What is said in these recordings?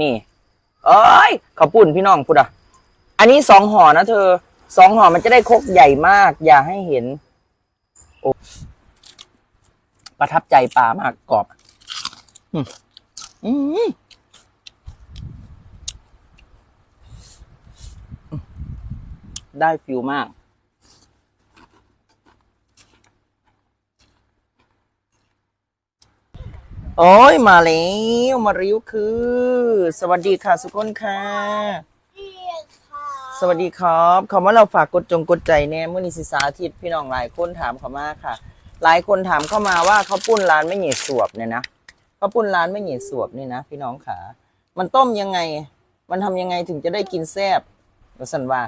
นี่ เอ้ยข้าวปุ้นพี่น้องพุดอะ อันนี้สองห่อนะเธอสองห่อมันจะได้ครกใหญ่มาก อย่าให้เห็น โอ้ประทับใจปลามากกรอบอืมได้ฟิลมาก โอ้ยมาแล้วมาริ้วคือ สวัสดีค่ะสุกคนค่ะ สวัสดีครับคำว่าเราฝากกดจงกดใจแน่เมื่อนิสิสาธิตพี่น้องหลายคนถามเขามาค่ะ หลายคนถามเข้ามาว่าเขาวปุ้นร้านไม่เหยียดสวบเนี่ยนะเขาวปุ้นร้านไม่เหยียดสวบนี่นะพี่น้องขามันต้มยังไง มันทำยังไงถึงจะได้กินแซ่บก็สันว่า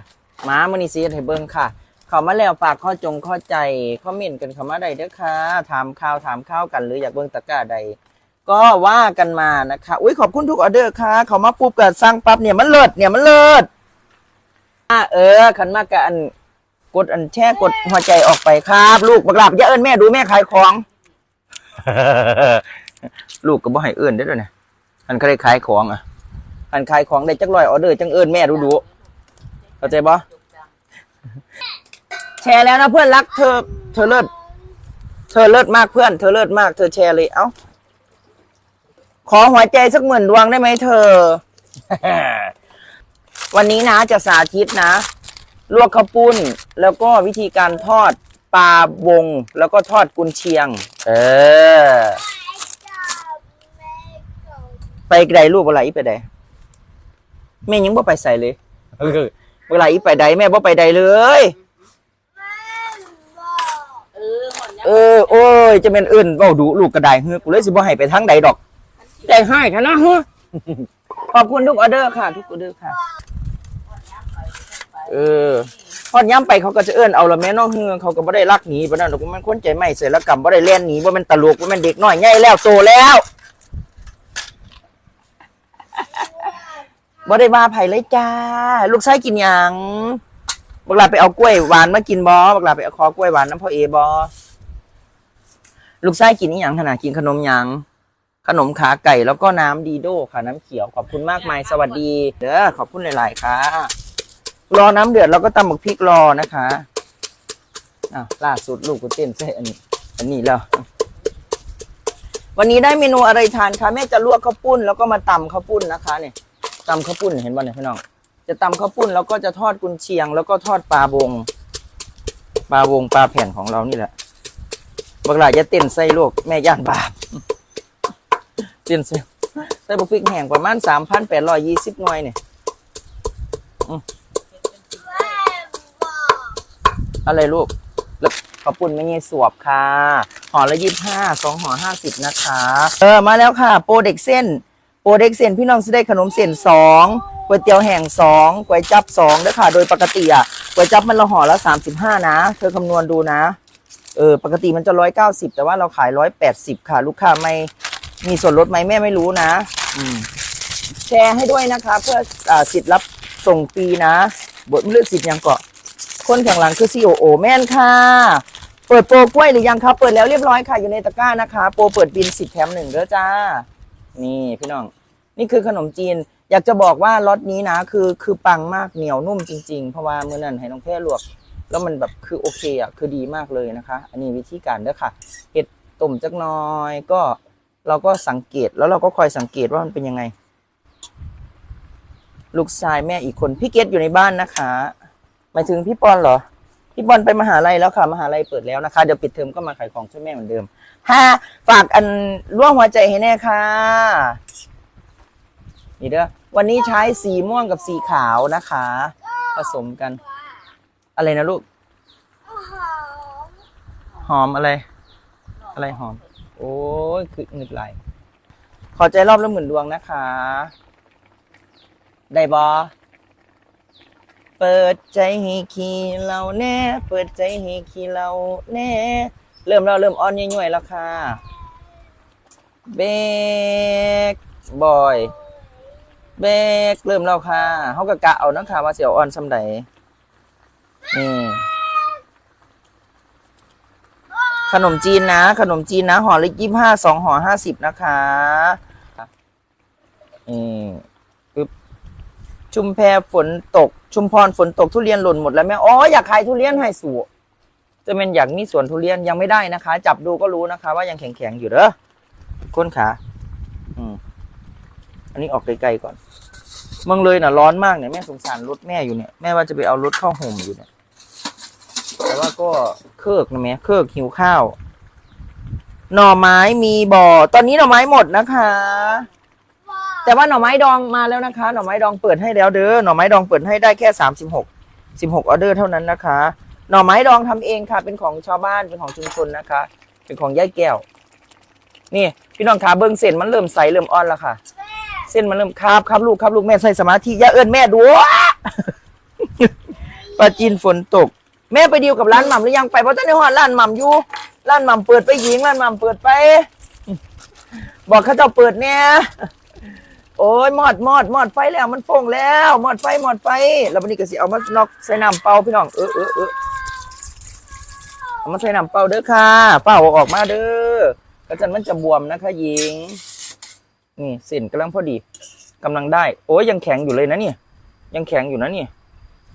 มาเมื่อนิสิสให้เบิ้งค่ะเขามาแล้วฝากข้อจงข้อใจคอมเมนต์กันเขามาใดเด้อค่ะถามข่าวถามข้าวกันหรืออยากเบิ้งตะกร้าใด ก็ว่ากันมานะคะอุ้ยขอบคุณทุกออเดอร์ค่ะ เขามาปุ๊บก็สร้างปั๊บเนี่ยมันเลิศเนี่ยมันเลิศอะเออขันมากกับอันกดอันแช่กดหัวใจออกไปครับ ลูกบักหลับอย่าเอิ้นแม่ดูแม่ขายของ ลูกก็บ่ให้เอิ้นได้ด้วยเนี่ยอันเขาได้ขายของอะอันขายของได้จักร้อยออเดอร์จังเอิ้นแม่ดูดูเข้าใจบ่แชร์แล้วนะเพื่อนรักเธอ เธอเลิศเธอเลิศมากเพื่อน เธอเลิศมากเธอแชร์เลยเอ้า ขอหัวใจสักหมื่นดวงได้ไหมเธอ วันนี้นะจะสาธิตนะ ลวกข้าวปุ้น แล้วก็วิธีการทอดปลาวงแล้วก็ทอดกุนเชียง เออ ไปไกลลูกเวลาอีไปใดแม่ยังบ่ไปใส่เลยเออเวลาอีไปใดแม่บ่ไปใดเลยเออหมดแล้วเออโอ้ย จะเป็นอื่นเว้าดูลูกกระไดเฮ้ยกูเลยสิบ่ให้ไปทางใดดอก ใจให้ท่านะเฮ้ยขอบคุณทุกออเดอร์ค่ะ ทุกออเดอร์ค่ะ เออพอดย้ำไปเขาก็จะเอื้อนเอาละแม่น้องเฮือเขาก็บ่ได้รักหนีบ่นั่นดอกมันคนใจไม่เสียแล้วกรรมบ่ได้เล่นหนีบ่แมันตลกบ่แมันเด็กน้อยใหญ่แล้วโตแล้วบ่ได้ว่าไผเลยจ้า ลูกชายกินหยังบักลาไปเอากล้วยหวานมากินบ่บักลาไปเอาคอกล้วยหวานน้ำพ่อเอบ่ลูกชายกินอีหยังขนาดกินขนมหยัง ขนมขาไก่แล้วก็น้ำดีโดค่ะน้ำเขียวขอบคุณมากมายสวัสดีเด้อขอบคุณหลาย ๆ ค่ะ รอน้ำเดือดเราก็ตำหมึกพริกรอนะคะอะล่าสุดลูกกูเต้นใส่อันนี้ อันนี้แล้ว วันนี้ได้เมนูอะไรทานคะแม่จะลวกข้าวปุ้นแล้วก็มาตำข้าวปุ้นนะคะเนี่ยตำข้าวปุ้นเห็นป่ะเนี่ยพี่น้องจะตำข้าวปุ้นแล้วก็จะทอดกุนเชียง แล้วก็ทอดปลาบงปลาบงปลาแผ่นของเรานี่แหละบักหลายจะเต้นใส่ลูกแม่ย่านบาป เจนเสียใส่บุกพริกแห้งประมาณสามพันแปดร้อยยี่สิบหน่วยเนี่ยอืมอะไรลูก แล้วขอบคุณไม่เงี้ยสวบค่ะห่อละยี่ห้าสองห่อห้าสิบนะคะ เออ มาแล้วค่ะ โปรเด็กเส้น โปรเด็กเส้นพี่น้องจะได้ขนมเส้นสองก๋วยเตี๋ยวแห้งสองก๋วยจับสองด้วยค่ะ โดยปกติอะก๋วยจับมันละห่อละสามสิบห้านะ เธอคำนวณดูนะ เออ ปกติมันจะร้อยเก้าสิบแต่ว่าเราขายร้อยแปดสิบค่ะ ลูกค้าไม่ มีส่วนลดไหมแม่ไม่รู้นะ อืม แชร์ให้ด้วยนะคะ เพื่ออาสิทธิ์รับส่งฟรีนะ บทเลือกสิทธิ์ยังเกาะ คนแข่งหลังคือ COO แม่นค่ะ เปิดโปรกล้วยหรือยังครับเปิดแล้วเรียบร้อยค่ะ อยู่ในตะกร้านะคะ โปรเปิดบินสิบแถมหนึ่งเด้อจ้า นี่พี่น้อง นี่คือขนมจีน อยากจะบอกว่าล็อตนี้นะ คือคือปังมากเหนียวนุ่มจริงๆ เพราะว่าเมื่อนั้นให้น้องแพรลวก แล้วมันแบบคือโอเคอะคือดีมากเลยนะคะ อันนี้วิธีการเด้อค่ะเห็ดต้มจักหน้อยก็ เราก็สังเกตแล้วเราก็คอยสังเกตว่ามันเป็นยังไง ลูกชายแม่อีกคน พี่เกดอยู่ในบ้านนะคะ หมายถึงพี่ปอนเหรอ พี่ปอนไปมหาลัยแล้วค่ะ มหาลัยเปิดแล้วนะคะ เดี๋ยวปิดเทอมก็มาขายของช่วยแม่เหมือนเดิมฮ่าฝากอันร่วงหัวใจให้แน่ค่ะ นี่เด้อ วันนี้ใช้สีม่วงกับสีขาวนะคะ ผสมกัน อะไรนะลูก หอมอะไร อะไรหอม โอ้ยคือหงึดไหลขอใจรอบละหมื่นดวงนะคะ ได้บอเปิดใจให้ขี้เราแน่ เปิดใจให้ขี้เราแน่ เริ่มแล้วเริ่มอ่อนย่อยๆแล้วค่ะเบกบอยเบกเริ่มแล้วค่ะเขากะกะเอานะคะว่าเสียวอ่อนสำใดนี่ ขนมจีนนะ ขนมจีนนะห่อเละยี่ห้าสองห่อห้าสิบนะคะอืมชุมแพฝนตก ชุมพรฝนตกทุเรียนหล่นหมดแล้วแม่อ๋ออยากขายทุเรียนให้สู่จะเป็นอยากมีสวนทุเรียนยังไม่ได้นะคะ จับดูก็รู้นะคะ ว่ายังแข็งๆอยู่เด้อก้นขาอืมอันนี้ออกไกลๆก่อนเมืองเลยน่ะร้อนมากเนี่ยแม่สงสารรถแม่อยู่เนี่ยแม่ว่าจะไปเอารถเข้าห่มอยู่เนี่ย แต่ว่าก็เคิกนะแม่เคิกหิวข้าว หน่อไม้มีบ่อ ตอนนี้หน่อไม้หมดนะคะ แต่ว่าหน่อไม้ดองมาแล้วนะคะ หน่อไม้ดองเปิดให้แล้วเด้อ หน่อไม้ดองเปิดให้ได้แค่สามสิบหกสิบหกออเดอร์เท่านั้นนะคะ หน่อไม้ดองทำเองค่ะ เป็นของชาวบ้านเป็นของชุมชนนะคะ เป็นของย่ายแก้ว นี่ พี่น้องขาเบิ้งเส้นมันเริ่มใสเริ่มอ่อนแล้วค่ะ เส้นมันเริ่มครับครับลูกครับลูกแม่ใส่สมาธิย่าเอื้อนแม่ดูปลาจีนฝนตก แม่ไปดีลกับร้านหม่ำหรือยังไปเพราะตอนนี้ฮอดร้านหม่ำอยู่ร้านหม่ำเปิดไปหญิงร้านหม่ำเปิดไป บอกเขาเจ้าเปิดเนี่ยโอ้ยหมอดหมอดหมอดไฟแล้วมันฟงแล้วหมอดไฟหมอดไฟ แล้ววันนี้ก็สิเอามานอกใส่น้ำเปล่าพี่น้องเออเออเออเอามาใส่น้ำเปล่าเด้อค่ะ เปล่าออกมาเด้อกระจันมันจะบวมนะคะหญิง นี่เส้นกำลังพอดีกำลังได้ โอ้ยยังแข็งอยู่เลยนะเนี่ย ยังแข็งอยู่นะเนี่ย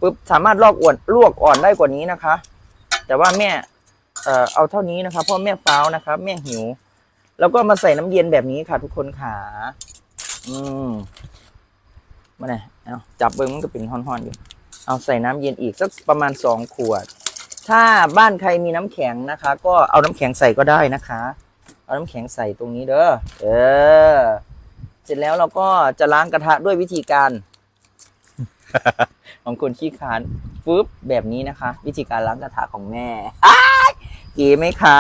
ปึ๊บสามารถลอกอ่อนลวกอ่อนได้กว่านี้นะคะ แต่ว่าแม่เอ่อเอาเท่านี้นะคะเพราะแม่ฟ้าวนะคะแม่หิว แล้วก็มาใส่น้ำเย็นแบบนี้ค่ะทุกคนขาอืมมาไหนเอาจับเบิ้งมันก็เป็นห่อนๆอยู่ เอาใส่น้ำเย็นอีกสักประมาณสองขวด ถ้าบ้านใครมีน้ำแข็งนะคะ ก็เอาน้ำแข็งใส่ก็ได้นะคะ เอาน้ำแข็งใส่ตรงนี้เด้อเออ เสร็จแล้วเราก็จะล้างกระทะด้วยวิธีการ ของคนขี้คานปุ๊บแบบนี้นะคะ วิธีการล้างกระทะของแม่อ้ายเก๋ไหมคะ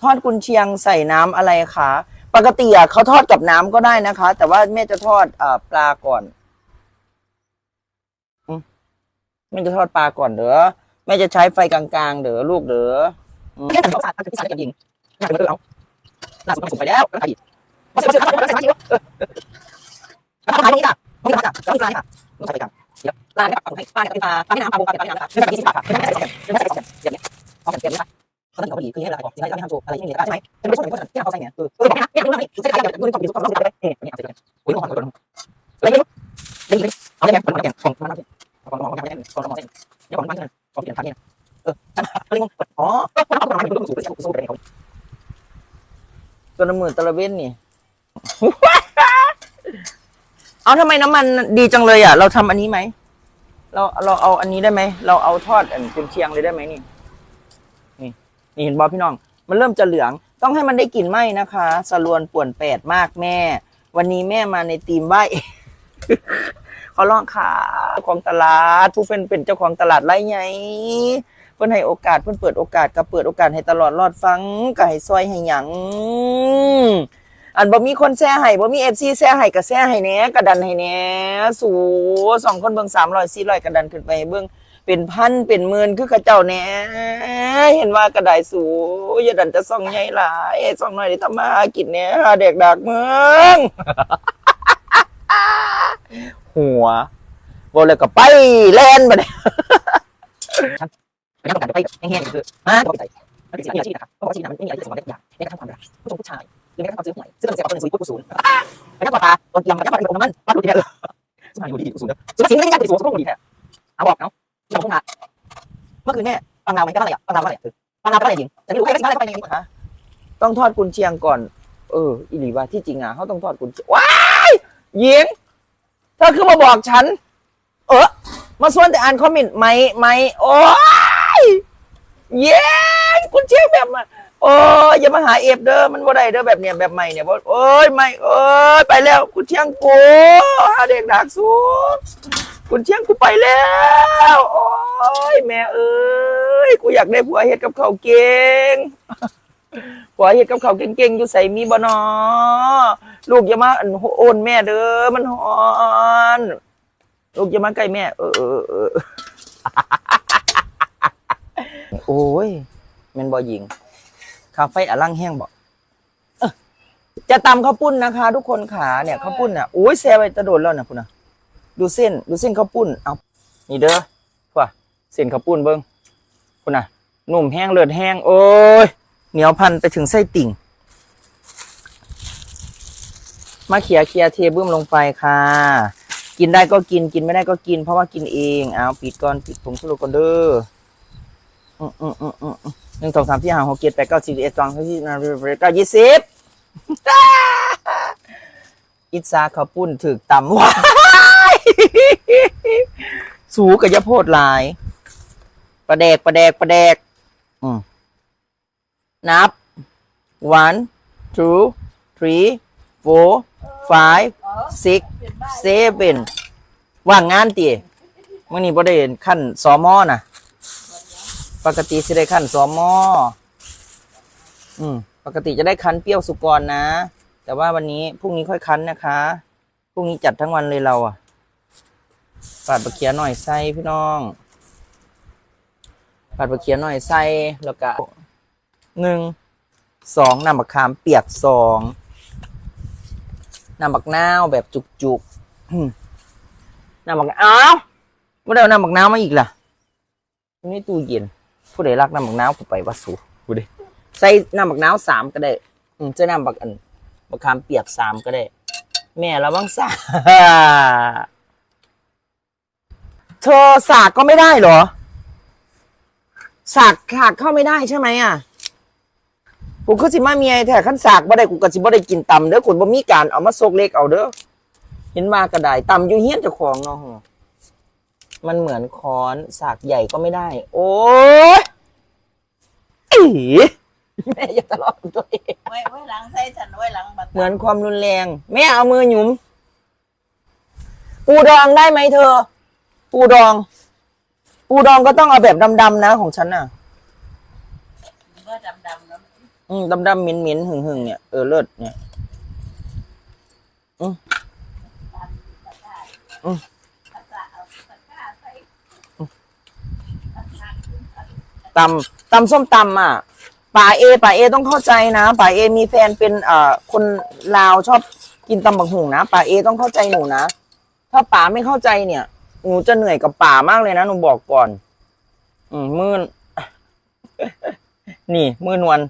ทอดกุนเชียงใส่น้ำอะไรคะปกติอะเขาทอดกับน้ำก็ได้นะคะ แต่ว่าแม่จะทอดอปลาก่อนแม่จะทอดปลาก่อนเด้อแม่จะใช้ไฟกลางๆเด้อลูกเด้ออืมแค่แต่เขาสาดคือสาดกับยิงน่าจะเออเอาหน่าจะผสมไปแล้วแล้วใครอีกมาเสือมาเสือมาเสือมาเสือเออแล้วเขาขายตรงนี้ค่ะตรงนี้ค่ะแล้วมีปลาค่ะต้องใส่ไปกันเดี๋ยวปลาเนี่ยเอา ให้ปลาเนี่ยเป็นปลาปลาที่น้ำปลาโบปลาเนี่ยปลาเนี่ยนะคะไม่ใช่ยี่สิบบาทค่ะไม่ใส่สองไม่ใส่สองอย่างเงี้ยเอาแบบเต็มเลยค่ะเขาต้องพอดีคือให้เวลาออกสิ่งที่เราไม่ทำโชว์อะไรที่มีเอกลักษณ์ใช่ไหมเป็นไม่ใช่เป็นคนที่เราใส่เนี่ยเออเออบอกนะเนี่ยดูนะนี่ใส่ไข่เดี๋ยวดูในความผิดสุขความรู้สึกเลยเนี่ยเนี่ยใส่ไปโอ้ยหอมหอมหอมอะไรไม่รู้ไม่รู้เอาได้ไหมมันแก่ของมันมาของของของแก่ของของเส้นเดี๋ยวของมันเส้นของเปลี่ยนทางเนี่ยเอออะไรงงอ๋อเอาของมันเป็นสูตรสูตรเป็นเขาตัวน้ำมือตะละเว้นนี่ เอาทำไมน้ำมันดีจังเลยอะ เราทำอันนี้ไหม เราเราเอาอันนี้ได้ไหม เราเอาทอดอันกุนเชียงเลยได้ไหมนี่ นี่นี่เห็นบอพี่น้อง มันเริ่มจะเหลือง ต้องให้มันได้กลิ่นไหมนะคะสลวนป่วนแปดมากแม่ วันนี้แม่มาในทีมไหวเขาล่องขาเจ้าของตลาด ผู้เป็นเป็นเจ้าของตลาดไรไงเพิ่อนให้โอกาสเพิ่อนเปิดโอกาสก็เปิดโอกาสให้ตลอดรอดฟังก็ให้ซอยให้หยัง อันบ่มีคนแซ่ให้บ่มี FC แซ่ให้ก็แซ่ให้แหน่กระดันให้แหน่สู่สองคนเบิ่ง300 400กระดันขึ้นไปให้เบิ่งเป็นพันเป็นหมื่นคือเขาเจ้าแหน่เห็นว่ากระไดสู่อย่าดันจะส่องใหญ่หลายส่องน้อยได้ทำมาหากินแหน่หาเด็กดักเมืองหัวบ่เลยก็ไปแล่นบัดนี้ไม่ต้องการไปแห้งๆคือมาต้องใส่มันเป็นสิ่งที่อาชีพนะครับเพราะว่าชีวิตมันไม่มีอะไรที่สมบูรณ์ได้ทุกอย่างในการทำความรักผู้ชมผู้ชาย หรือแม้กระทั่งซื้อหวยซึ่งเราเสียเอาเป็นสุริผู้ศูนย์ไปนั่งปลาตอนเกียงมานั่งปลาเป็นคนน้ำมันมาดูทีเดียวสมัยอยู่ดีผู้ศูนย์สุดสิ่งที่ยากที่สุดสุดดีแท้เอาบอกเนาะที่เราพูดมาเมื่อคืนเนี่ยฟังเราไหมก็อะไรอะฟังเราอะไรอะฟังเราก็อะไรจริงแต่ไม่รู้ใครไม่ใช่อะไรไปในนี้ฮะต้องทอดกุนเชียงก่อน เอออีหลีว่าที่จริงอะเขาต้องทอดกุนเชียงว้ายยิงเธอคือมาบอกฉัน เออมาส่วนแต่อ่านคอมเมนต์ไหมไหมโอ้ยเย้คุณเชียงแบบมา โอ้ยอย่ามาหาเอฟเด้อมันบ่ได้เด้อแบบเนี้ยแบบใหม่เนี่ยบ่โอ้ยไม่โอ้ยไปแล้วคุณเชียงกูหาเด็กดักสูงคุณเชียงกูไปแล้ว โอ้ยแม่เอ้ยกูอยากได้ผัวเฮ็ดกับเขาเก่งผัวเฮ็ดกับเขาเก่งๆอยู่ใส่มีบ่นอลูกอย่ามาอันโอนแม่เด้อมันฮอนลูกอย่ามาใกล้แม่ เออเออเออโอ้ยมันบอยิงาเฟ่อลังแห้งบอกจะตำข้าวปุ้นนะคะ ทุกคนขาเนี่ยข้าวปุ้นน่ะโอ้ยแซ่ไปจะโดนแล้วนะคุณนะดูเส้น ดูเส้นข้าวปุ้นเอานี่เด้อว่าเส้นข้าวปุ้นเบิ้งคุณน่ะหนุ่มแห้งเลือดแห้งโอ้ยเหนียวพันไปถึงไส้ติ่ง มาเขียเคียเทบึ้มลงไปค่ะ กินได้ก็กินกินไม่ได้ก็กิน เพราะว่ากินเองเอาปิดก่อนปิดผงชูรสก่อนเด้ออืมอืมอืมอืมอืม หนึ่งสองสามสี่ห้าหกเจ็ดแปดเก้าสิบเอ็ดสองสามสี่ห้าเจ็ดแปดเก้ายี่สิบอิจฉาขาปุ้นถึกตำว้ายสูกับยาโพดหลาย ประแดกประแดกประแดก อืมนับ one two three four five six seven ว่างงานตีมื่อนี้บ่ได้เห็นขั้นสอมอน่ะ ปกติสิได้ขั้นสอมออืม ปกติจะได้คั้นเปรี้ยวสุกรนะ แต่ว่าวันนี้พรุ่งนี้ค่อยคั้นนะคะ พรุ่งนี้จัดทั้งวันเลยเราอะปาดบะเขียหน่อยใส่พี่น้องปาดบะเขียหน่อยใส่แล้วก็หนึ่งสองน้ำมะขามเปียกสองน้ำบักนาวแบบจุกๆอืมน้ำบักอ้าวไม่ได้น้ำบักนาวมาอีกล่ะนี่ตู้เย็น ผู้ใดรักน้ำบักนาวกูไปวัดสูผู้ใดใส่น้ำบักนาวสามก็ได้อืมใส่น้ำบักอันบักขามเปียกสามก็ได้ แม่ระวังสาเธอสากก็ไม่ได้เหรอ สากขากเข้าไม่ได้ใช่ไหมอะกูก็สิมาเมียแท้ขั้นสากบ่ได้กูก็สิบ่ได้กินตำเด้อคนบ่มีการเอามาโซกเล็กเอาเด้อเห็นมาก็ได้ตำอยู่เฮี้ยนเจ้าของเนาะมันเหมือนค้อนสากใหญ่ก็ไม่ได้ โอ้ย อีแม่อย่าทะเลาะกับตัวเองไว้ไว้หลังใส่ฉันไว้หลังบัตรเหมือนความรุนแรงแม่เอามือหยุม ปูดองได้ไหมเธอ ปูดอง ปูดองก็ต้องเอาแบบดำๆนะของฉันน่ะก็ดำดำๆแล้วอืมดำๆเหม็นๆหึงๆเนี่ยเออเลิศเนี่ยอืมอืมตำ ตำส้มตำอะป่าเอป่าเอต้องเข้าใจนะป่าเอมีแฟนเป็นเอ่อคนลาวชอบกินตำบักหุ่งนะป่าเอต้องเข้าใจหนูนะถ้าป่าไม่เข้าใจเนี่ยหนูจะเหนื่อยกับป่ามากเลยนะหนูบอกก่อน อืมมือนนี่ มือนวล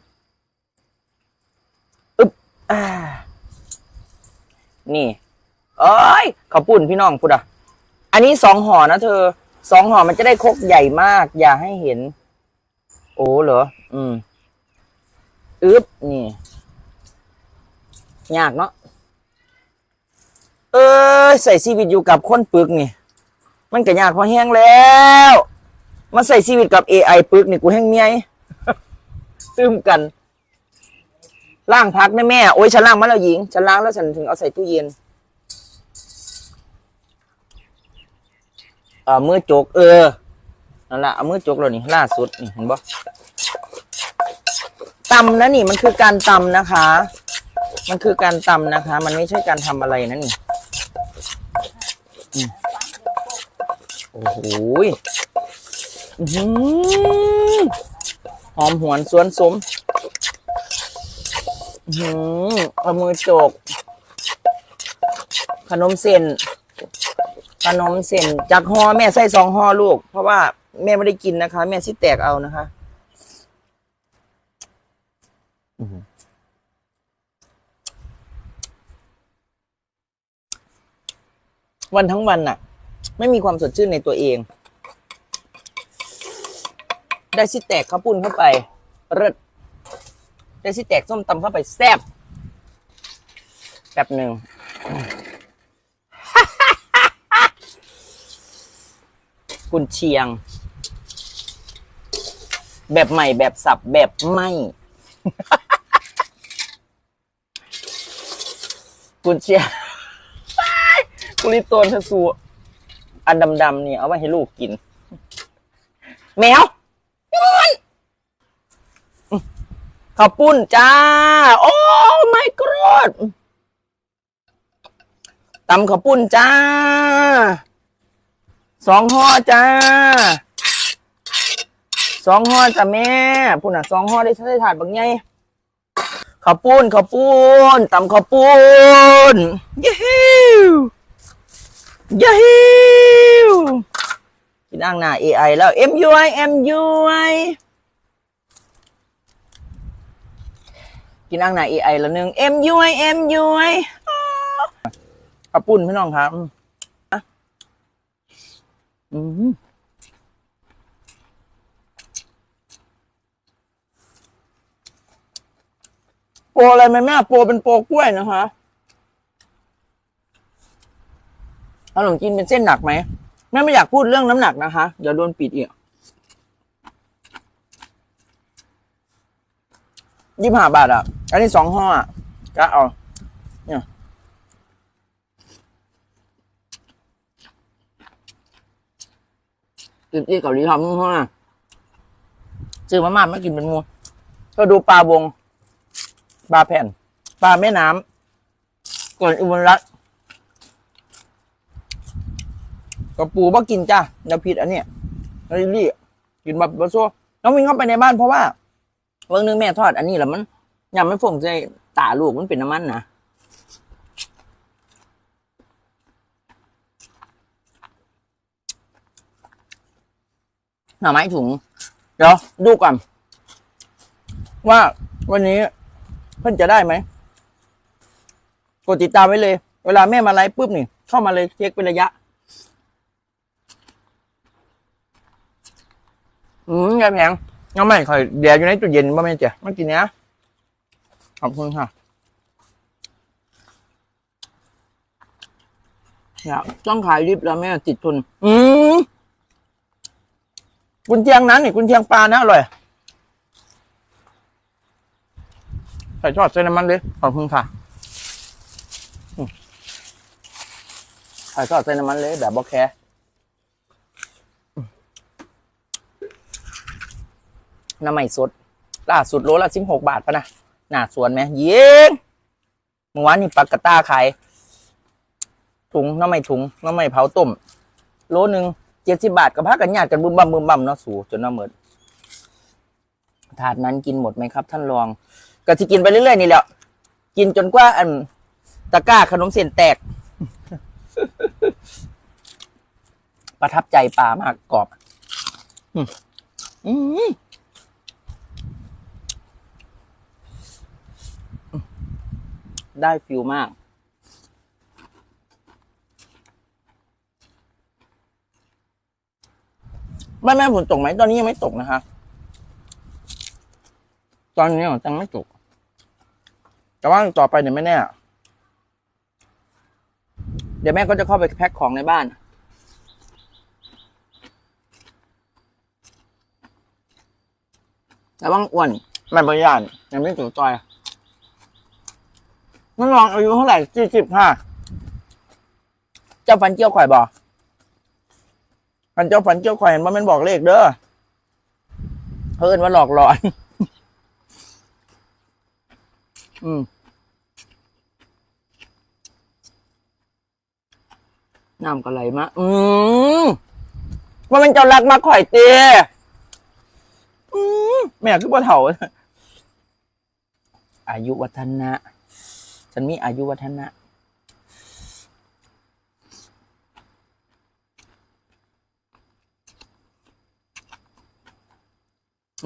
อึ๊บอ่านี่ เอ้ยขาปุ่นพี่น้องพูดอะ อันนี้สองห่อนะเธอสองห่อมันจะได้คกใหญ่มาก อย่าให้เห็น อ้เหรอ อืมอึ๊บนี่ ยากเนาะ เอ้ยใส่ชีวิตอยู่กับคนปึกนี่ มันก็ยากพอแห้งแล้วมาใส่ชีวิตกับ AI ปึกนี่กูแห้งเมียซึมกันล่างพักนะแม่โอ้ยฉันล่างมาแล้วหญิงฉันล้างแล้วฉันถึงเอาใส่ตู้เย็นเอ่อมือจกเออ นั่นแหละเอามือจกแล้วนี่ล่าสุดนี่เห็นบ่ตำนะนี่มันคือการตำนะคะ มันคือการตำนะคะ มันไม่ใช่การทำอะไรนะนี่โอ้โหหอหอมหวนสวนสมอื้อหือเอามือจก ขนมเส้นขนมเส้นจากห่อแม่ใส่สองห่อลูก เพราะว่า แม่ไม่ได้กินนะคะ แม่สิแตกเอานะคะอื้อหือวันทั้งวันน่ะ ไม่มีความสดชื่นในตัวเอง ได้สิแตกข้าวปุ้นเข้าไปเริดได้สิแตกส้มตำเข้าไปแซ่บแป๊บหนึ่งกุนเชียง แบบใหม่แบบสับแบบไม่ กุนเชียกุลิโตนทสูอันดำๆนี่ยเอาไว้ให้ลูกกิน แมวมันข้าวปุ้นจ้า โอ้ my god ตำข้าวปุ้นจ้า สองห่อจ้า สองห่อจ้ะแม่พุ่นอะสองห่อได้ใช้ถาดบางไงข้าวปุ้นข้าวปุ้นตำข้าวปุ้นยี่ฮิวยี่ฮิวกินอ่างหน้า AI แล้ว MUI MUI กินอ่างหน้า AI แล้วหนึ่ง MUI MUI อ้าวข้าวปุ้นพี่น้องครับอืม รอะไรไหมแม่โปรเป็นโปรกล้วยนะคะขนมจีนเป็นเส้นหนักไหมแม่ไม่อยากพูดเรื่องน้ำหนักนะคะเดี๋ยวโดนปิดอีกยี่ห้าบาทอะ อันนี้สองห่ออะก็เอาเนี่ยติดที่เกาหลีทำห่อซื้อมาม่ามากินเป็นหมูก็ดูปลาวง ปลาแผ่น ปลาแม่น้ำก่อนอุบลรัตน์กับปูบ่กินจ้าอย่าผิดอันเนี้ยอันนี้ลี่กินแบบบะซัวน้องวิ่งเข้าไปในบ้านเพราะว่าเมื่อนึงแม่ทอดอันนี้แล้วมันยังไม่ฟงใจตาลูกมันเป็นน้ำมันนะหน่อไม้ถุง เดี๋ยวดูก่อนว่าวันนี้ เพื่อนจะได้ไหมกดติดตามไว้เลย เวลาแม่มาไลฟ์ปุ๊บนี่ เข้ามาเลยเช็คเป็นระยะ อืมยายแพงยังไม่ค่อยเดี๋ยวอยู่ในตู้เย็นบ่แม่นจ้ะมากินเนี้ยขอบคุณค่ะอยากต้องขายริบแล้วแม่ติดทุน อืมกุนเชียงนั้นนี่กุนเชียงปลานะอร่อย ใส่ทอดใส่น้ำมันเลยขอบคุณค่ะใส่ทอดใส่น้ำมันเลยแบบบอกแคร์น้ำไม่สดล่าสุดโลละสิบหกบาทปะนะหน้าสวนไหมเย้งเมื่อวานนี่ปลากระต้าขายถุงน้ำไม่ถุงน้ำไม่เผาต้ม โลหนึ่งเจ็ดสิบาทกับพักกันญาติกันบึมบั่มบึมบั่มเนาะสูจนน่าเหมิดถาดนั้นกินหมดไหมครับ ท่านรอง ก็จะกินไปเรื่อยๆนี่แหละกินจนกว่าอันตะกร้าขนมเส้นแตก ประทับใจปลามากกรอบอืมได้ฟิลมากบ้านแม่ฝนตกไหมตอนนี้ยังไม่ตกนะคะ ตอนนี้ยังไม่ตกแต่ว่าต่อไปเนี่ยไม่แน่ เดี๋ยวแม่ก็จะเข้าไปแพ็คของในบ้าน แต่ว่าอ้วนไม่ประหยัดยังไม่ถึงจอยน้องลองอายุเท่าไหร่สี่สิบค่ะเจ้าฟันเกี้ยวข่อยบอกฟันเจ้าฟันเกี้ยวข่อยเห็นว่ามันบอกเลขเด้อเพิ่นว่าหลอกหลอน อืมน้ำก็ไหลมา อืมว่ามันเจ้ารักมาข่อยเตะอืมแม่คือบ่เถ่า อายุวัฒนะ ฉันมีอายุวัฒนะ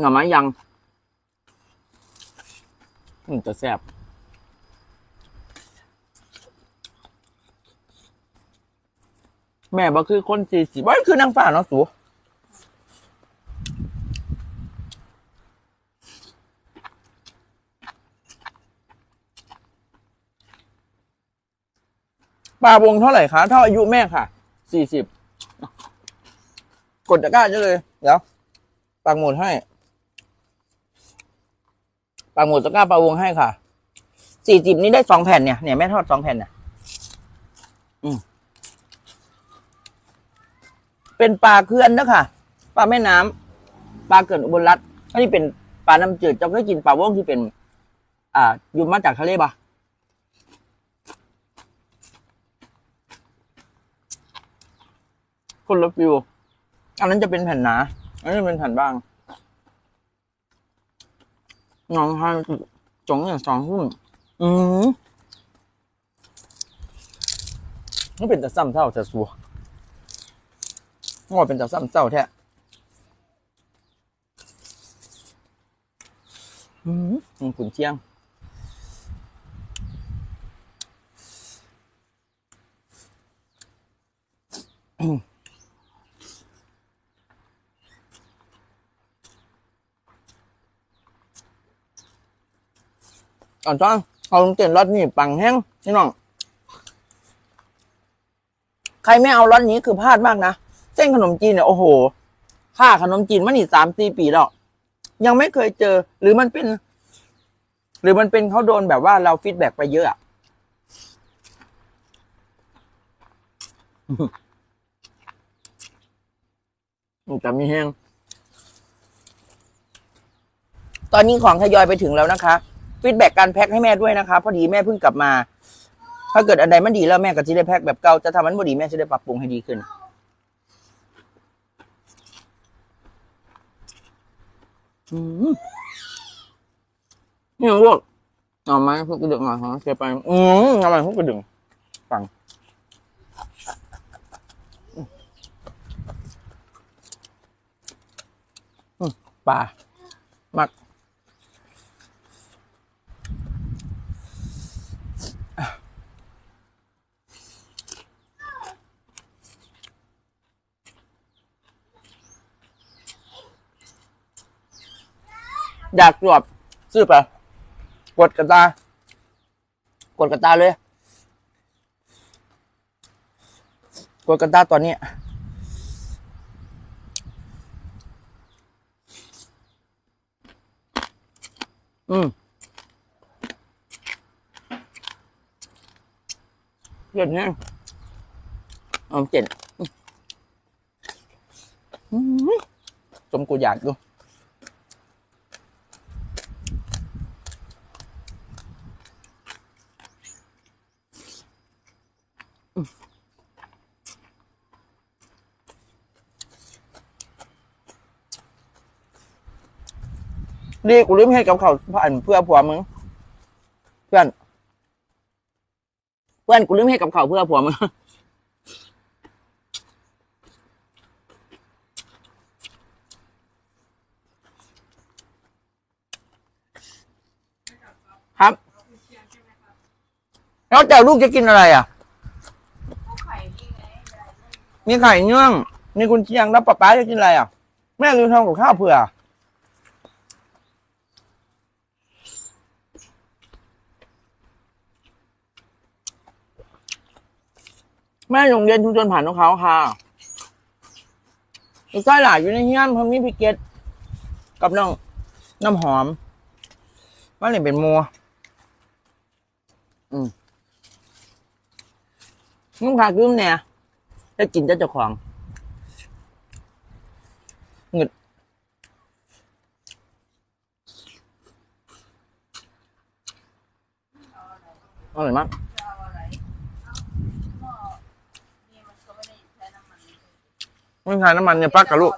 หน่อไม้ยัง อืมจะแซ่บแม่บ่คือคนสี่สิบว่าคือนางฟ้าเนาะสูปลาวงเท่าไหร่คะเท่าอายุแม่ค่ะ สี่สิบ กดตะกร้าได้เลย เดี๋ยวปักหมุดให้ ปักหมุดตะกร้าปลาวงให้ค่ะสี่สิบนี้ได้สองแผ่นเนี่ยเนี่ยแม่ทอดสองแผ่นเนี่ยเป็นปลาเขื่อนนะค่ะปลาแม่น้ำปลาเกิดอุบลรัฐอันนี้เป็นปลาน้ำจืดจ้าเคยกินปลาว่องที่เป็น อ่าอยู่มาจากทะเลปะคนละฟิวอันนั้นจะเป็นแผ่นหนา อันนี้เป็นแผ่นบาง น้องให้สองอย่งสองหุ้นอืมมันเป็นแต่ซ้ำเท่าแต่สัวว่เป็นแต่ซ้ำเศร้าแท้อืมอืมขุนเชียง อืม อ่อนจ้องเขาเต้นรถนี่ปังแห้งพี่น้อง ใครไม่เอารถนี้คือพลาดมากนะ เส้นขนมจีนเนี่ยโอ้โห ค่าขนมจีนมันนี่สามสี่ปีแล้ว ยังไม่เคยเจอ หรือมันเป็น หรือมันเป็นเขาโดนแบบว่าเราฟีดแบ็กไปเยอะอะมันจะมีแห้ง ตอนนี้ของทยอยไปถึงแล้วนะคะ ฟีดแบ็กการแพ็คให้แม่ด้วยนะคะพอดีแม่เพิ่งกลับมา ถ้าเกิดอันใดมันดีแล้วแม่ก็จะได้แพ็คแบบเก่าจะทำมันบ่ดีแม่จะได้ปรับปรุงให้ดีขึ้นนี่ลูกเอาไหมพวกกระดึงหน่อยฮะเสียไปอืมเอาไหมพวกกระดึงฟังปลามัก อยากตรวจซื้อไปกดกระตากดกระตาเลยกดกระตาตอนนี้อืมเจ็ดเนี่ยอาเจ็ดอืมจมกูอยากดู ดีกูลืมให้กับเขาผ่านเพื่อผัวมึง เพื่อน เพื่อนกูลืมให้กับเขาเพื่อผัวมึงครับ แล้วแต่ลูกจะกินอะไรอะ มีไข่เนื่อง มีกุนเชียงแล้วป๊าป๊าจะกินอะไรอะ แม่ลืมทำกับข้าวเผื่อ แม่โรงเรียนชุมชนผ่านของเขาค่ะอีกใต้หลายอยู่ในเฮี้ยนพอมีพิเกตกับน้องน้ำหอมว่าเนี่ยเป็นมัวอืมนุ่งขาคืมเนี่ย ได้กินจะเจ้าของเงินอร่อยมากไม่ใช่น้ำมันเนี่ยปักกับลูก